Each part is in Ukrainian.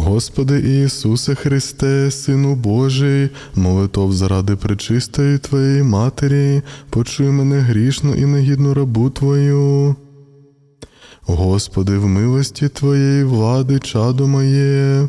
Господи Ісусе Христе, Сину Божий, молитов заради пречистої Твоєї Матері, почуй мене грішну і негідну рабу Твою. Господи, в милості Твоєї влади, чадо моє.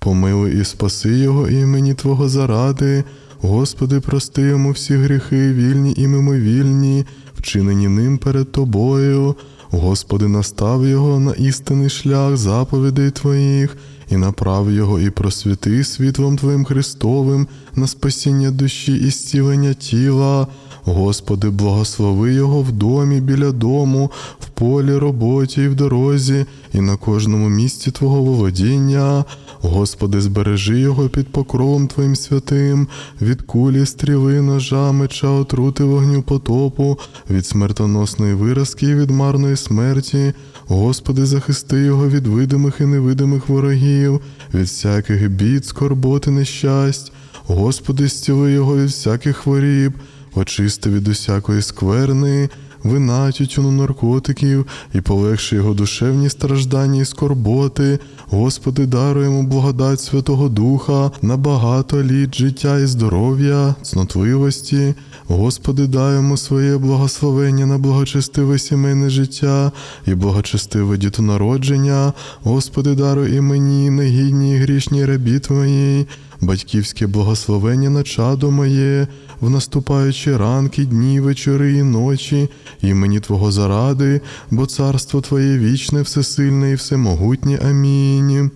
Помилуй і спаси його імені Твого заради. Господи, прости йому всі гріхи, вільні і мимовільні, вчинені ним перед Тобою. Господи, настав його на істинний шлях заповідей Твоїх, і направ його і просвіти світлом Твоїм Христовим на спасіння душі і зцілення тіла. Господи, благослови його в домі, біля дому, в полі, роботі і в дорозі, і на кожному місці Твого володіння. Господи, збережи його під покровом Твоїм святим, від кулі, стріли, ножа, меча, отрути вогню потопу, від смертоносної виразки і від марної смерті. Господи, захисти його від видимих і невидимих ворогів, від всяких бід, скорботи, нещасть. Господи, зціли його від всяких хворіб, очисти від усякої скверни, вина, тютюну наркотиків і полегши його душевні страждання і скорботи. Господи, даруй йому благодать Святого Духа на багато літ життя і здоров'я, цнотливості. Господи, йому своє благословення на благочестиве сімейне життя і благочестиве дітонародження. Господи, даруй і мені, негідній і грішній рабі Твоїй, батьківське благословення на чадо моє, в наступаючі ранки, дні, вечори і ночі, імені Твого заради, бо царство Твоє вічне, всесильне і всемогутнє. Амінь.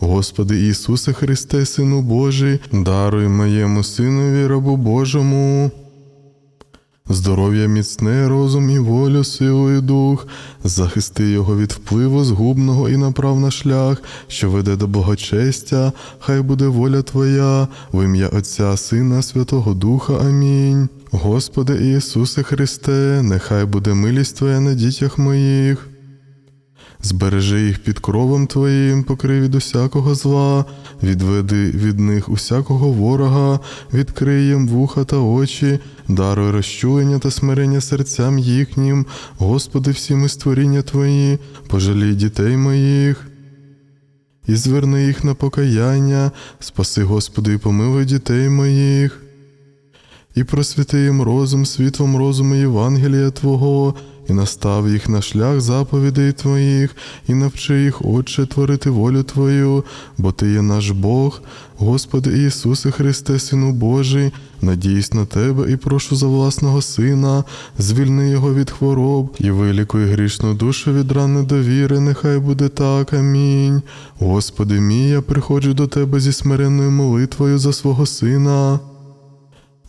Господи Ісусе Христе, Сину Божий, даруй моєму Синові рабу Божому. Здоров'я міцне, розум і волю, силу і дух, захисти його від впливу згубного і направ на шлях, що веде до благочестя, хай буде воля Твоя, в ім'я Отця, Сина, Святого Духа. Амінь. Господи Ісусе Христе, нехай буде милість Твоя на дітях моїх. Збережи їх під кровом Твоїм, покрий від усякого зла, відведи від них усякого ворога, відкрий їм вуха та очі, даруй розчулення та смирення серцям їхнім, Господи, всі ми створіння Твої, пожалій дітей моїх. І зверни їх на покаяння, спаси, Господи, і помилуй дітей моїх. І просвіти їм розум світлом розуму Євангелія Твого, і настав їх на шлях заповідей Твоїх, і навчи їх, Отче, творити волю Твою, бо Ти є наш Бог, Господи Ісусе Христе, Сину Божий, надіюсь на Тебе і прошу за власного Сина, звільни Його від хвороб і вилікуй грішну душу від ран недовіри, нехай буде так. Амінь. Господи мій, я приходжу до Тебе зі смиренною молитвою за свого Сина.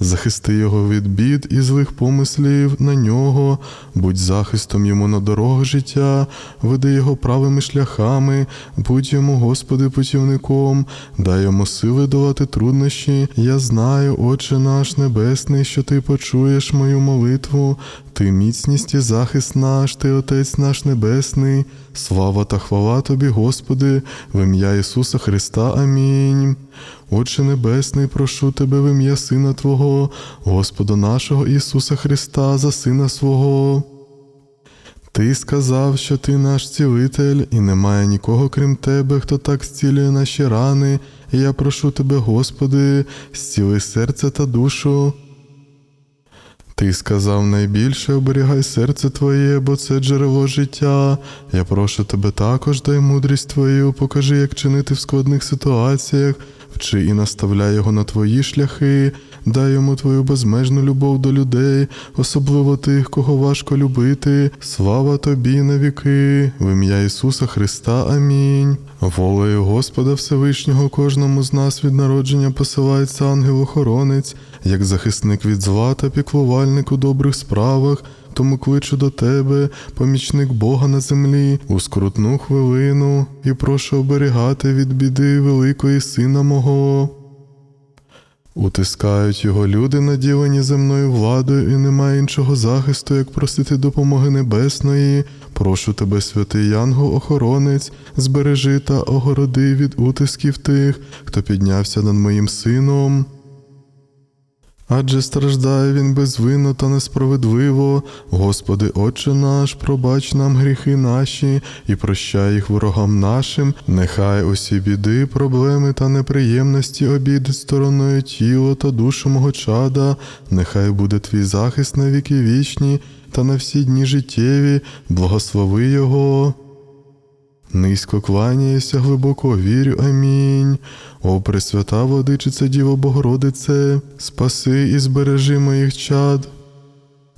Захисти його від бід і злих помислів на нього, будь захистом йому на дорогах життя, веди його правими шляхами, будь йому, Господи, путівником, дай йому сили долати труднощі. Я знаю, Отче наш Небесний, що Ти почуєш мою молитву, Ти міцність і захист наш, Ти Отець наш Небесний, слава та хвала Тобі, Господи, в ім'я Ісуса Христа. Амінь. Отче Небесний, прошу Тебе в ім'я Сина Твого, Господа нашого Ісуса Христа, за Сина свого. Ти сказав, що ти наш цілитель, і немає нікого крім тебе, хто так зцілює наші рани. І я прошу тебе, Господи, зціли серце та душу. Ти сказав найбільше оберігай серце Твоє, бо це джерело життя. Я прошу тебе також, дай мудрість Твою, покажи, як чинити в складних ситуаціях, вчи і наставляй його на твої шляхи, дай йому твою безмежну любов до людей, особливо тих, кого важко любити. Слава тобі на віки, в ім'я Ісуса Христа. Амінь. Волею Господа Всевишнього кожному з нас від народження посилається ангел-охоронець, як захисник від зла та піклувальник у добрих справах. Тому кличу до тебе, помічник Бога на землі, у скрутну хвилину, і прошу оберігати від біди великої сина мого. Утискають його люди, наділені земною владою, і немає іншого захисту, як просити допомоги небесної. Прошу тебе, святий Янгол, охоронець, збережи та огороди від утисків тих, хто піднявся над моїм сином. Адже страждає він безвинно та несправедливо. Господи, Отче наш, пробач нам гріхи наші і прощай їх ворогам нашим. Нехай усі біди, проблеми та неприємності обійдуть стороною тіло та душу мого чада. Нехай буде твій захист на віки вічні та на всі дні життєві. Благослови його. Низько кланяюся, глибоко вірю. Амінь. О, Пресвята Владичице Діво Богородице, спаси і збережи моїх чад.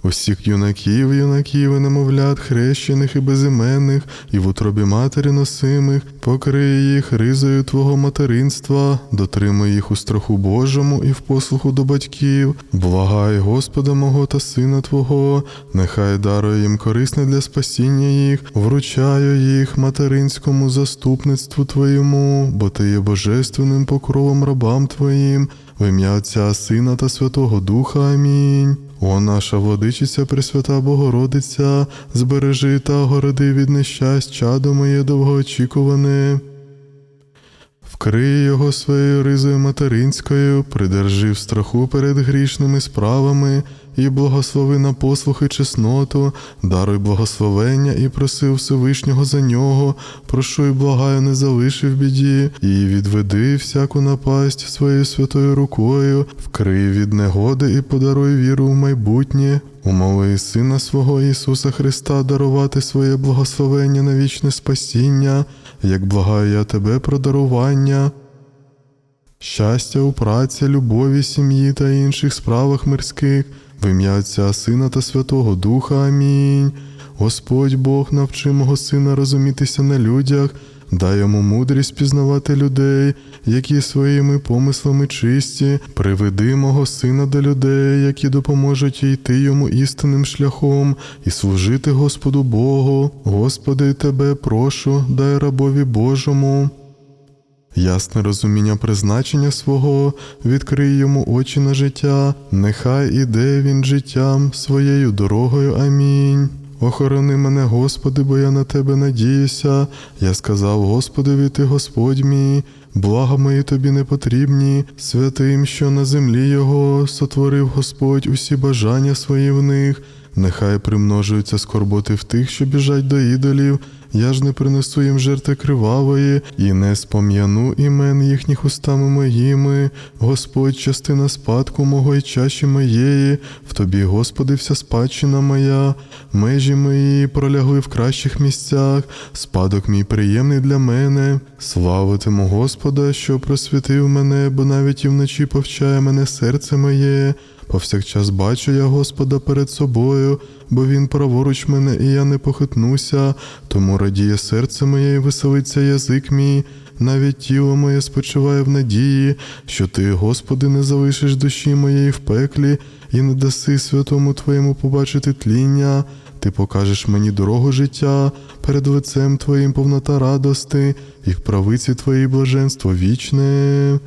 Усіх юнаків, юнаків і немовлят, хрещених і безіменних, і в утробі матері носимих, покрий їх ризою Твого материнства, дотримуй їх у страху Божому і в послуху до батьків, благай Господа мого та Сина Твого, нехай дарує їм корисне для спасіння їх, вручаю їх материнському заступництву Твоєму, бо Ти є божественним покровом рабам Твоїм, в ім'я Отця, Сина та Святого Духа. Амінь. О наша владичиця Пресвята Богородиця, збережи та городи від нещасть, чадо моє довгоочікуване. Вкрий його своєю ризою материнською, придержи в страху перед грішними справами і благослови на послух і чесноту, даруй благословення і проси Всевишнього за нього, прошу і благаю, не залиши в біді, і відведи всяку напасть своєю святою рукою, вкрий від негоди і подаруй віру в майбутнє. Умови Сина свого Ісуса Христа дарувати своє благословення на вічне спасіння, як благаю я тебе про дарування. Щастя у праці, любові, сім'ї та інших справах мирських, в ім'я Отця, Сина та Святого Духа. Амінь. Господь Бог навчи мого сина розумітися на людях, дай йому мудрість пізнавати людей, які своїми помислами чисті, приведи мого сина до людей, які допоможуть йти йому істинним шляхом і служити Господу Богу. Господи, Тебе прошу, дай рабові Божому. Ясне розуміння призначення свого, відкрий йому очі на життя, нехай іде він життям своєю дорогою. Амінь. Охорони мене, Господи, бо я на тебе надіюся. Я сказав, Господи, ти Господь мій, блага мої тобі не потрібні, святим, що на землі Його сотворив Господь усі бажання свої в них. Нехай примножуються скорботи в тих, що біжать до ідолів. Я ж не принесу їм жертви кривавої, і не спом'яну імен їхніх устами моїми. Господь, частина спадку мого і чаші моєї, в тобі, Господи, вся спадщина моя, межі мої пролягли в кращих місцях, спадок мій приємний для мене. Славитиму Господа, що просвітив мене, бо навіть і вночі повчає мене серце моє. Повсякчас бачу я Господа перед собою, бо Він праворуч мене, і я не похитнуся, тому радіє серце моє і веселиться язик мій. Навіть тіло моє спочиває в надії, що ти, Господи, не залишиш душі моєї в пеклі і не даси святому Твоєму побачити тління. Ти покажеш мені дорогу життя, перед лицем Твоїм повнота радости, і в правиці Твоїй блаженство вічне.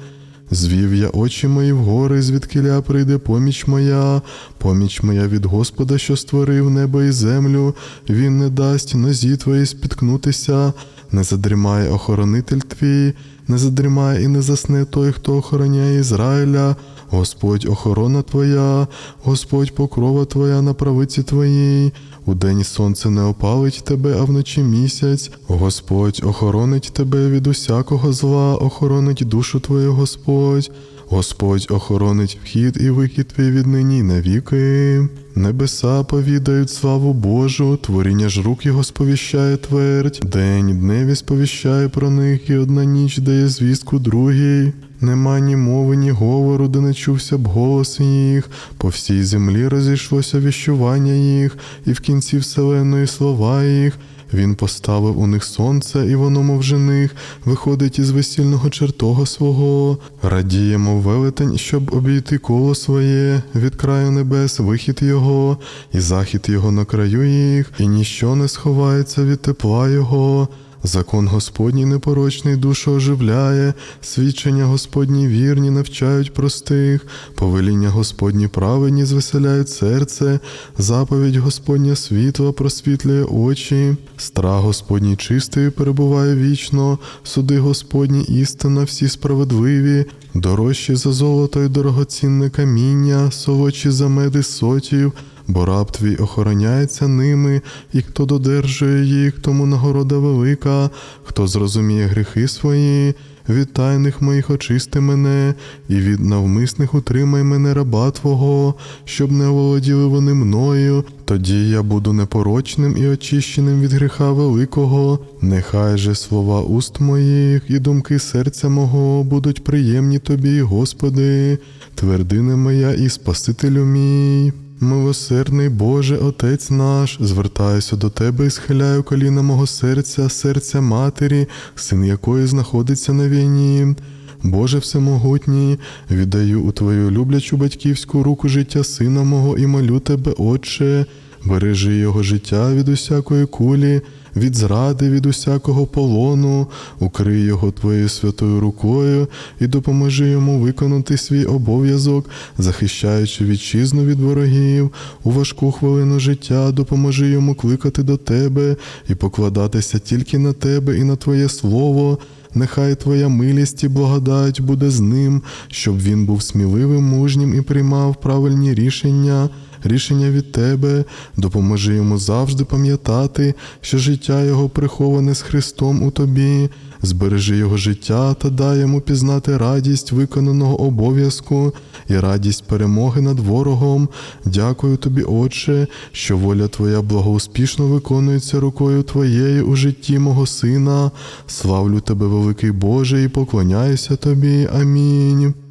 Звів я очі мої вгори, звідкиля прийде поміч моя, поміч моя від Господа, що створив небо і землю, він не дасть нозі твої спіткнутися, не задрімає охоронитель твій, не задрімає і не засне той, хто охороняє Ізраїля. Господь охорона Твоя, Господь покрова Твоя на правиці Твоїй. Удень сонце не опалить тебе, а вночі місяць. Господь охоронить тебе від усякого зла, охоронить душу твою, Господь. Господь охоронить вхід і вихід твій від нині навіки. Небеса повідають славу Божу, творіння ж рук його сповіщає твердь, день дневі сповіщає про них, і одна ніч дає звістку другій. Нема ні мови, ні говору, де не чувся б голос їх, по всій землі розійшлося віщування їх, і в кінці вселеної слова їх. Він поставив у них сонце, і воно, мов жених, виходить із весільного чертога свого. Радіємо велетень, щоб обійти коло своє, від краю небес вихід його, і захід його на краю їх, і ніщо не сховається від тепла його. Закон Господній непорочний душу оживляє, свідчення Господні вірні навчають простих, повеління Господні праведні звеселяють серце, заповідь Господня світла просвітлює очі, страх Господній чистий перебуває вічно, суди Господні істина всі справедливі, дорожчі за золото й дорогоцінне каміння, солодші за меди сотів, бо раб твій охороняється ними, і хто додержує їх, тому нагорода велика, хто зрозуміє гріхи свої, від тайних моїх очисти мене, і від навмисних утримай мене раба Твого, щоб не оволоділи вони мною, тоді я буду непорочним і очищеним від гріха великого. Нехай же слова уст моїх і думки серця мого будуть приємні тобі, Господи, твердине моя і Спасителю мій. Милосердний Боже, Отець наш, звертаюся до Тебе і схиляю коліна мого серця, серця матері, син якої знаходиться на війні. Боже Всемогутній, віддаю у Твою люблячу батьківську руку життя сина мого і молю Тебе, Отче, бережи його життя від усякої кулі, від зради, від усякого полону, укрий його Твоєю святою рукою і допоможи йому виконати свій обов'язок, захищаючи вітчизну від ворогів, у важку хвилину життя допоможи йому кликати до Тебе і покладатися тільки на Тебе і на Твоє Слово. Нехай Твоя милість і благодать буде з ним, щоб він був сміливим, мужнім і приймав правильні рішення, рішення від Тебе, допоможи йому завжди пам'ятати, що життя його приховане з Христом у Тобі, збережи його життя та дай йому пізнати радість виконаного обов'язку і радість перемоги над ворогом. Дякую тобі, Отче, що воля Твоя благоуспішно виконується рукою Твоєю у житті мого сина. Славлю Тебе, великий Боже, і поклоняюся Тобі. Амінь.